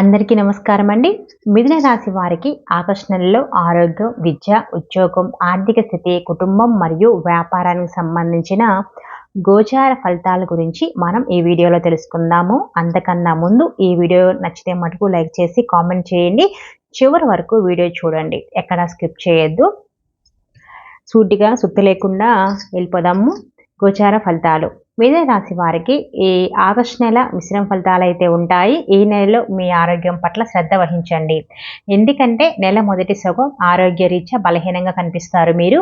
అందరికీ నమస్కారం అండి. మిథున రాశి వారికి ఆకర్షణలో ఆరోగ్యం విద్య ఉద్యోగం ఆర్థిక స్థితి కుటుంబం మరియు వ్యాపారానికి సంబంధించిన గోచార ఫలితాల గురించి మనం ఈ వీడియోలో తెలుసుకుందాము. అంతకన్నా ముందు ఈ వీడియో నచ్చితే మటుకు లైక్ చేసి కామెంట్ చేయండి. చివరి వరకు వీడియో చూడండి. ఎక్కడ స్కిప్ చేయొద్దు. సూటిగా సుత్తి లేకుండా వెళ్ళిపోదాము. గోచార ఫలితాలు. మిథున రాశి వారికి ఈ ఆగస్టు నెల మిశ్రమ ఫలితాలు అయితే ఉంటాయి. ఈ నెలలో మీ ఆరోగ్యం పట్ల శ్రద్ధ వహించండి. ఎందుకంటే నెల మొదటి సగం ఆరోగ్య రీత్యా బలహీనంగా కనిపిస్తారు మీరు.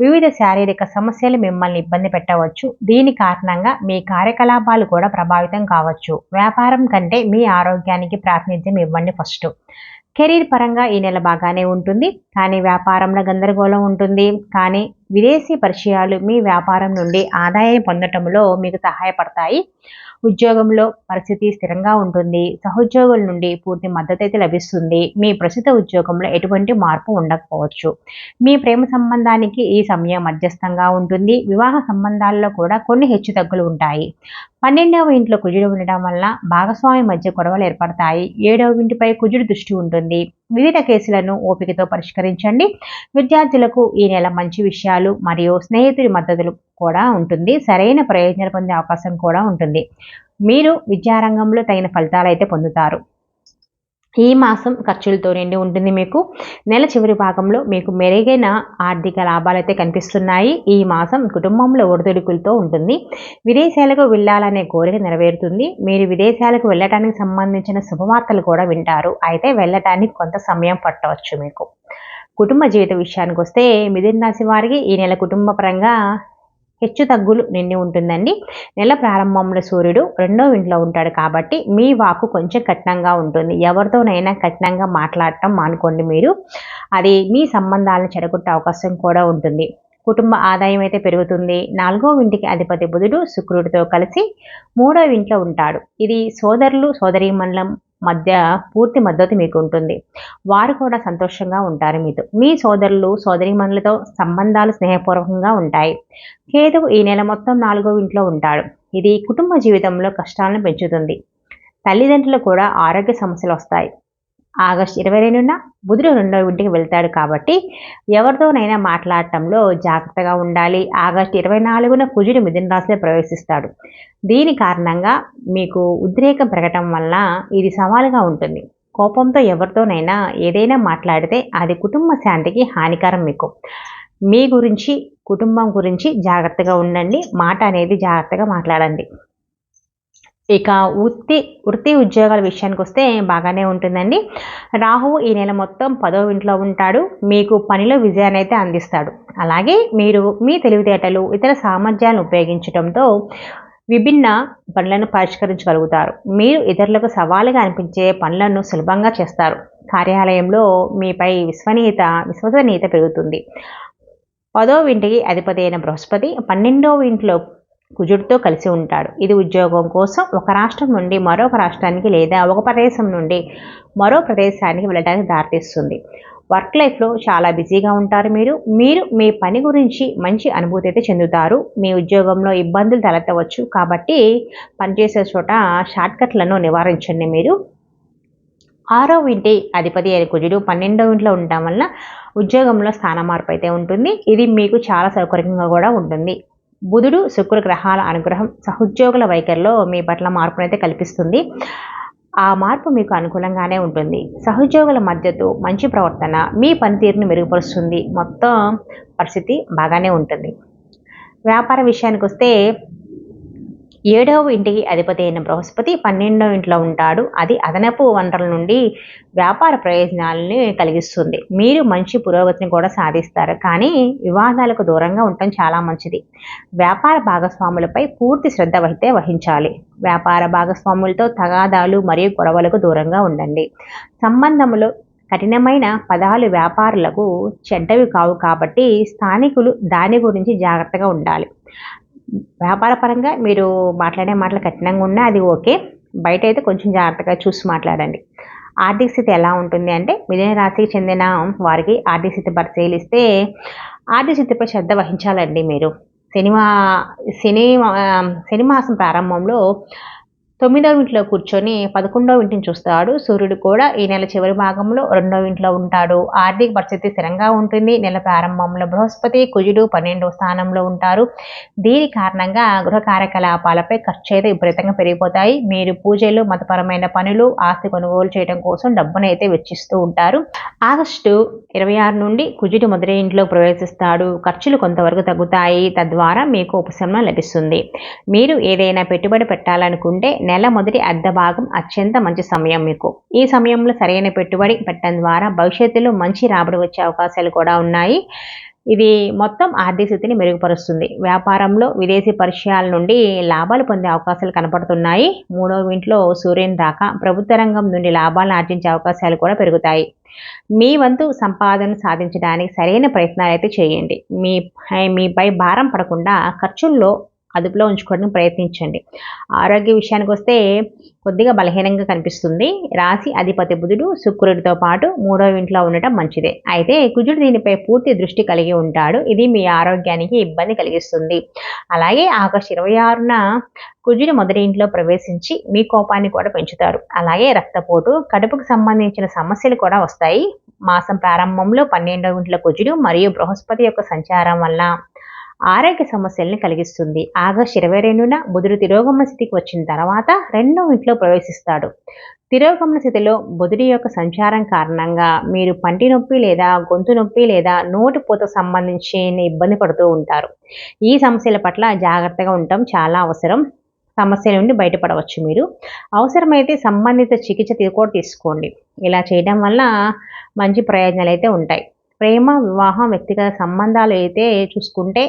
వివిధ శారీరక సమస్యలు మిమ్మల్ని ఇబ్బంది పెట్టవచ్చు. దీని కారణంగా మీ కార్యకలాపాలు కూడా ప్రభావితం కావచ్చు. వ్యాపారం కంటే మీ ఆరోగ్యానికి ప్రాతినిధ్యం ఇవ్వండి ఫస్ట్. కెరీర్ పరంగా ఈ నెల బాగానే ఉంటుంది. కానీ వ్యాపారంలో గందరగోళం ఉంటుంది. కానీ విదేశీ పరిచయాలు మీ వ్యాపారం నుండి ఆదాయం పొందటంలో మీకు సహాయపడతాయి. ఉద్యోగంలో పరిస్థితి స్థిరంగా ఉంటుంది. సహోద్యోగుల నుండి పూర్తి మద్దతు అయితే లభిస్తుంది. మీ ప్రస్తుత ఉద్యోగంలో ఎటువంటి మార్పు ఉండకపోవచ్చు. మీ ప్రేమ సంబంధానికి ఈ సమయం మధ్యస్థంగా ఉంటుంది. వివాహ సంబంధాల్లో కూడా కొన్ని హెచ్చుతగ్గులు ఉంటాయి. పన్నెండవ ఇంట్లో కుజుడు ఉండడం వల్ల భాగస్వామి మధ్య గొడవలు ఏర్పడతాయి. ఏడవ ఇంటిపై కుజుడు దృష్టి ఉంటుంది. వివిధ కేసులను ఓపికతో పరిష్కరించండి. విద్యార్థులకు ఈ నెల మంచి విషయాలు మరియు స్నేహితుడి మద్దతులు కూడా ఉంటుంది. సరైన ప్రయోజనాలు పొందే అవకాశం కూడా ఉంటుంది. మీరు విద్యారంగంలో తగిన ఫలితాలు అయితే పొందుతారు. ఈ మాసం ఖర్చులతో నిండి ఉంటుంది మీకు. నెల చివరి భాగంలో మీకు మెరుగైన ఆర్థిక లాభాలైతే కనిపిస్తున్నాయి. ఈ మాసం కుటుంబంలో ఒడిదుడుకులతో ఉంటుంది. విదేశాలకు వెళ్ళాలనే కోరిక నెరవేరుతుంది. మీరు విదేశాలకు వెళ్ళటానికి సంబంధించిన శుభవార్తలు కూడా వింటారు. అయితే వెళ్ళటానికి కొంత సమయం పట్టవచ్చు మీకు. కుటుంబ జీవిత విషయానికి వస్తే మిథున రాశి వారికి ఈ నెల కుటుంబపరంగా హెచ్చు తగ్గులు నిండి ఉంటుందండి. నెల ప్రారంభంలో సూర్యుడు రెండో ఇంట్లో ఉంటాడు కాబట్టి మీ వాకు కొంచెం కఠినంగా ఉంటుంది. ఎవరితోనైనా కఠినంగా మాట్లాడటం మానుకోండి మీరు. అది మీ సంబంధాలను చెడగొట్టే అవకాశం కూడా ఉంటుంది. కుటుంబ ఆదాయం అయితే పెరుగుతుంది. నాలుగో ఇంటికి అధిపతి బుధుడు శుక్రుడితో కలిసి మూడో ఇంట్లో ఉంటాడు. ఇది సోదరులు సోదరీమణుల మధ్య పూర్తి మద్దతు మీకు ఉంటుంది వారు కూడా సంతోషంగా ఉంటారు మీతో. మీ సోదరులు సోదరిమణులతో సంబంధాలు స్నేహపూర్వకంగా ఉంటాయి. కేతువు ఈ నెల మొత్తం నాలుగో ఇంట్లో ఉంటాడు. ఇది కుటుంబ జీవితంలో కష్టాలను పెంచుతుంది. తల్లిదండ్రులు కూడా ఆరోగ్య సమస్యలు వస్తాయి. ఆగస్టు ఇరవై రెండున బుధుడు రెండవ ఇంటికి వెళ్తాడు కాబట్టి ఎవరితోనైనా మాట్లాడటంలో జాగ్రత్తగా ఉండాలి. ఆగస్టు ఇరవై నాలుగున కుజుడు మిథున రాశిలో ప్రవేశిస్తాడు. దీని కారణంగా మీకు ఉద్రేకం పెరగటం వల్ల ఇది సవాలుగా ఉంటుంది. కోపంతో ఎవరితోనైనా ఏదైనా మాట్లాడితే అది కుటుంబ శాంతికి హానికరం మీకు. మీ గురించి కుటుంబం గురించి జాగ్రత్తగా ఉండండి. మాట అనేది జాగ్రత్తగా మాట్లాడండి. ఇక వృత్తి వృత్తి ఉద్యోగాల విషయానికి వస్తే బాగానే ఉంటుందండి. రాహువు ఈ నెల మొత్తం పదో ఇంట్లో ఉంటాడు. మీకు పనిలో విజయాన్ని అయితే అందిస్తాడు. అలాగే మీరు మీ తెలివితేటలు ఇతర సామర్థ్యాలను ఉపయోగించడంతో విభిన్న పనులను పరిష్కరించగలుగుతారు. మీరు ఇతరులకు సవాలుగా అనిపించే పనులను సులభంగా చేస్తారు. కార్యాలయంలో మీపై విశ్వనీయత విశ్వసనీయత పెరుగుతుంది. పదో ఇంటికి అధిపతి అయిన బృహస్పతి పన్నెండవ ఇంట్లో కుజుడితో కలిసి ఉంటాడు. ఇది ఉద్యోగం కోసం ఒక రాష్ట్రం నుండి మరొక రాష్ట్రానికి లేదా ఒక ప్రదేశం నుండి మరో ప్రదేశానికి వెళ్ళడానికి దారితీస్తుంది. వర్క్ లైఫ్లో చాలా బిజీగా ఉంటారు మీరు. మీరు మీ పని గురించి మంచి అనుభూతి అయితే చెందుతారు. మీ ఉద్యోగంలో ఇబ్బందులు తలెత్తవచ్చు. కాబట్టి పనిచేసే చోట షార్ట్కట్లను నివారించండి మీరు. ఆరో ఇంటి అధిపతి అయిన కుజుడు పన్నెండో ఇంట్లో ఉండటం వల్ల ఉద్యోగంలో స్థాన మార్పు అయితే ఉంటుంది. ఇది మీకు చాలా సౌకర్యంగా కూడా ఉంటుంది. బుధుడు శుక్ర గ్రహాల అనుగ్రహం సహోద్యోగుల వైఖరిలో మీ పట్ల మార్పునైతే కల్పిస్తుంది. ఆ మార్పు మీకు అనుకూలంగానే ఉంటుంది. సహోద్యోగుల మధ్యతో మంచి ప్రవర్తన మీ పనితీరును మెరుగుపరుస్తుంది. మొత్తం పరిస్థితి బాగానే ఉంటుంది. వ్యాపార విషయానికి వస్తే ఏడవ ఇంటికి అధిపతి అయిన బృహస్పతి పన్నెండవ ఇంట్లో ఉంటాడు. అది అదనపు వనరుల నుండి వ్యాపార ప్రయోజనాలని కలిగిస్తుంది. మీరు మంచి పురోగతిని కూడా సాధిస్తారు. కానీ వివాదాలకు దూరంగా ఉండటం చాలా మంచిది. వ్యాపార భాగస్వాములపై పూర్తి శ్రద్ధ వహితే వహించాలి. వ్యాపార భాగస్వాములతో తగాదాలు మరియు గొడవలకు దూరంగా ఉండండి. సంబంధములు కఠినమైన పదాలు వ్యాపారులకు చెడ్డవి కావు కాబట్టి స్థానికులు దాని గురించి జాగ్రత్తగా ఉండాలి. వ్యాపార పరంగా మీరు మాట్లాడే మాటలు కఠినంగా ఉన్నా అది ఓకే. బయట అయితే కొంచెం జాగ్రత్తగా చూసి మాట్లాడండి. ఆర్థిక స్థితి ఎలా ఉంటుంది అంటే మిథున రాశికి చెందిన వారికి ఆర్థిక స్థితి పరిశీలిస్తే ఆర్థిక స్థితిపై శ్రద్ధ వహించాలండి మీరు. సినిమా శని సినిమాసం ప్రారంభంలో తొమ్మిదవ ఇంట్లో కూర్చొని పదకొండవ ఇంటిని చూస్తాడు. సూర్యుడు కూడా ఈ నెల చివరి భాగంలో రెండవ ఇంట్లో ఉంటాడు. ఆర్థిక పరిస్థితి స్థిరంగా ఉంటుంది. నెల ప్రారంభంలో బృహస్పతి కుజుడు పన్నెండవ స్థానంలో ఉంటారు. దీని కారణంగా గృహ కార్యకలాపాలపై ఖర్చు అయితే విపరీతంగా పెరిగిపోతాయి. మీరు పూజలు మతపరమైన పనులు ఆస్తి కొనుగోలు చేయడం కోసం డబ్బును అయితే వెచ్చిస్తూ ఉంటారు. ఆగస్టు ఇరవై ఆరు నుండి కుజుడు మొదటి ఇంట్లో ప్రవేశిస్తాడు. ఖర్చులు కొంతవరకు తగ్గుతాయి. తద్వారా మీకు ఉపశమనం లభిస్తుంది. మీరు ఏదైనా పెట్టుబడి పెట్టాలనుకుంటే నెల మొదటి అర్ధ భాగం అత్యంత మంచి సమయం మీకు. ఈ సమయంలో సరైన పెట్టుబడి పెట్టడం ద్వారా భవిష్యత్తులో మంచి రాబడి వచ్చే అవకాశాలు కూడా ఉన్నాయి. ఇది మొత్తం ఆర్థిక స్థితిని మెరుగుపరుస్తుంది. వ్యాపారంలో విదేశీ పరిచయాల నుండి లాభాలు పొందే అవకాశాలు కనపడుతున్నాయి. మూడవ ఇంట్లో సూర్యుని రాక ప్రభుత్వ రంగం నుండి లాభాలను ఆర్జించే అవకాశాలు కూడా పెరుగుతాయి. మీ వంతు సంపాదన సాధించడానికి సరైన ప్రయత్నాలు అయితే చేయండి. మీ మీపై భారం పడకుండా ఖర్చుల్లో అదుపులో ఉంచుకోవడానికి ప్రయత్నించండి. ఆరోగ్య విషయానికి వస్తే కొద్దిగా బలహీనంగా కనిపిస్తుంది. రాశి అధిపతి బుధుడు శుక్రుడితో పాటు మూడవ ఇంట్లో ఉండటం మంచిదే. అయితే కుజుడు దీనిపై పూర్తి దృష్టి కలిగి ఉంటాడు. ఇది మీ ఆరోగ్యానికి ఇబ్బంది కలిగిస్తుంది. అలాగే ఆగస్టు ఇరవై ఆరున కుజుడు మొదటి ఇంట్లో ప్రవేశించి మీ కోపాన్ని కూడా పెంచుతారు. అలాగే రక్తపోటు కడుపుకు సంబంధించిన సమస్యలు కూడా వస్తాయి. మాసం ప్రారంభంలో పన్నెండవ ఇంట్లో కుజుడు మరియు బృహస్పతి యొక్క సంచారం వల్ల ఆరోగ్య సమస్యల్ని కలిగిస్తుంది. ఆగస్టు ఇరవై రెండున బుధుడు తిరోగమన స్థితికి వచ్చిన తర్వాత రెండో ఇంట్లో ప్రవేశిస్తాడు. తిరోగమన స్థితిలో బుధుడి యొక్క సంచారం కారణంగా మీరు పంటి నొప్పి లేదా గొంతు నొప్పి లేదా నోటి పూత సంబంధించి ఇబ్బంది పడుతూ ఉంటారు. ఈ సమస్యల పట్ల జాగ్రత్తగా ఉండటం చాలా అవసరం. సమస్య నుండి బయటపడవచ్చు మీరు. అవసరమైతే సంబంధిత చికిత్స కూడా తీసుకోండి. ఇలా చేయడం వల్ల మంచి ప్రయోజనాలు అయితే ఉంటాయి. ప్రేమ వివాహం వ్యక్తిగత సంబంధాలు అయితే చూసుకుంటే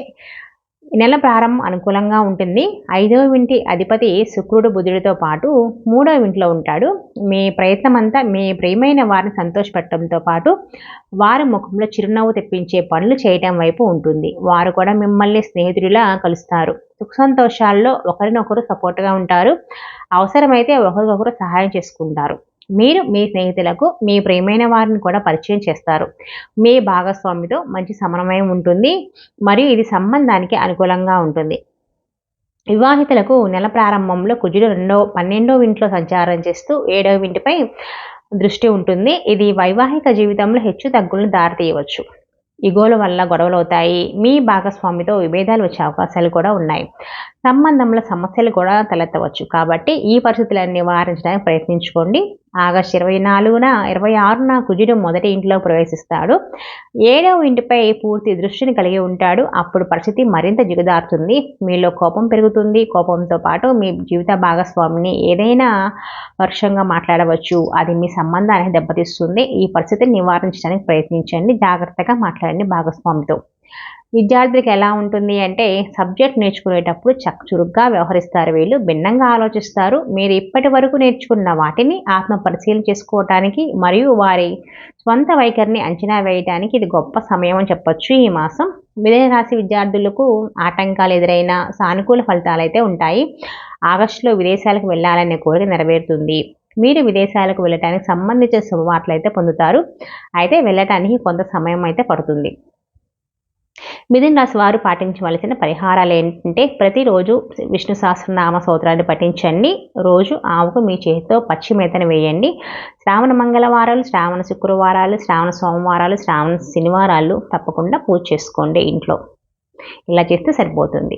నెల ప్రారంభం అనుకూలంగా ఉంటుంది. ఐదవ ఇంటి అధిపతి శుక్రుడు బుధుడితో పాటు మూడవ ఇంట్లో ఉంటాడు. మీ ప్రయత్నం అంతా మీ ప్రేమైన వారిని సంతోషపెట్టడంతో పాటు వారి ముఖంలో చిరునవ్వు తెప్పించే పనులు చేయటం వైపు ఉంటుంది. వారు కూడా మిమ్మల్ని స్నేహితుడిలా కలుస్తారు. సుఖ సంతోషాల్లో ఒకరినొకరు సపోర్ట్గా ఉంటారు. అవసరమైతే ఒకరికొకరు సహాయం చేసుకుంటారు. మీరు మీ స్నేహితులకు మీ ప్రేమైన వారిని కూడా పరిచయం చేస్తారు. మీ భాగస్వామితో మంచి సమన్వయం ఉంటుంది. మరియు ఇది సంబంధానికి అనుకూలంగా ఉంటుంది. వివాహితులకు నెల ప్రారంభంలో కుజుడు రెండో పన్నెండో ఇంట్లో సంచారం చేస్తూ ఏడవ ఇంటిపై దృష్టి ఉంటుంది. ఇది వైవాహిక జీవితంలో హెచ్చు తగ్గులను దారితీయవచ్చు. ఇగోల వల్ల గొడవలు అవుతాయి మీ భాగస్వామితో విభేదాలు వచ్చే అవకాశాలు కూడా ఉన్నాయి. సంబంధంలో సమస్యలు కూడా తలెత్తవచ్చు. కాబట్టి ఈ పరిస్థితులను నివారించడానికి ప్రయత్నించుకోండి. ఆగస్టు ఇరవై నాలుగున ఇరవై ఆరున కుజుడు మొదటి ఇంట్లో ప్రవేశిస్తాడు. ఏడవ ఇంటిపై పూర్తి దృష్టిని కలిగి ఉంటాడు. అప్పుడు పరిస్థితి మరింత జిగుదారుతుంది. మీలో కోపం పెరుగుతుంది. కోపంతో పాటు మీ జీవిత భాగస్వామిని ఏదైనా వర్షంగా మాట్లాడవచ్చు. అది మీ సంబంధాన్ని దెబ్బతీస్తుంది. ఈ పరిస్థితిని నివారించడానికి ప్రయత్నించండి. జాగ్రత్తగా మాట్లాడండి భాగస్వామితో. విద్యార్థులకు ఎలా ఉంటుంది అంటే సబ్జెక్ట్ నేర్చుకునేటప్పుడు చక్ చురుగ్గా వ్యవహరిస్తారు వీళ్ళు భిన్నంగా ఆలోచిస్తారు. మీరు ఇప్పటి వరకు నేర్చుకున్న వాటిని ఆత్మ పరిశీలన చేసుకోవటానికి మరియు వారి స్వంత వైఖరిని అంచనా వేయడానికి ఇది గొప్ప సమయం అని చెప్పొచ్చు ఈ మాసం. మిథున రాశి విద్యార్థులకు ఆటంకాలు ఎదురైన సానుకూల ఫలితాలు అయితే ఉంటాయి. ఆగస్టులో విదేశాలకు వెళ్ళాలనే కోరిక నెరవేరుతుంది. మీరు విదేశాలకు వెళ్ళటానికి సంబంధించిన శుభవార్తలు అయితే పొందుతారు. అయితే వెళ్ళటానికి కొంత సమయం అయితే పడుతుంది. మిథున్ రాశి వారు పాటించవలసిన పరిహారాలు ఏంటంటే ప్రతిరోజు విష్ణు సహస్రనామ స్తోత్రాన్ని పఠించండి. రోజు ఆవుకు మీ చేతితో పచ్చి మేతను వేయండి. శ్రావణ మంగళవారాలు శ్రావణ శుక్రవారాలు శ్రావణ సోమవారాలు శ్రావణ శనివారాలు తప్పకుండా పూజ చేసుకోండి ఇంట్లో. ఇలా చేస్తే సరిపోతుంది.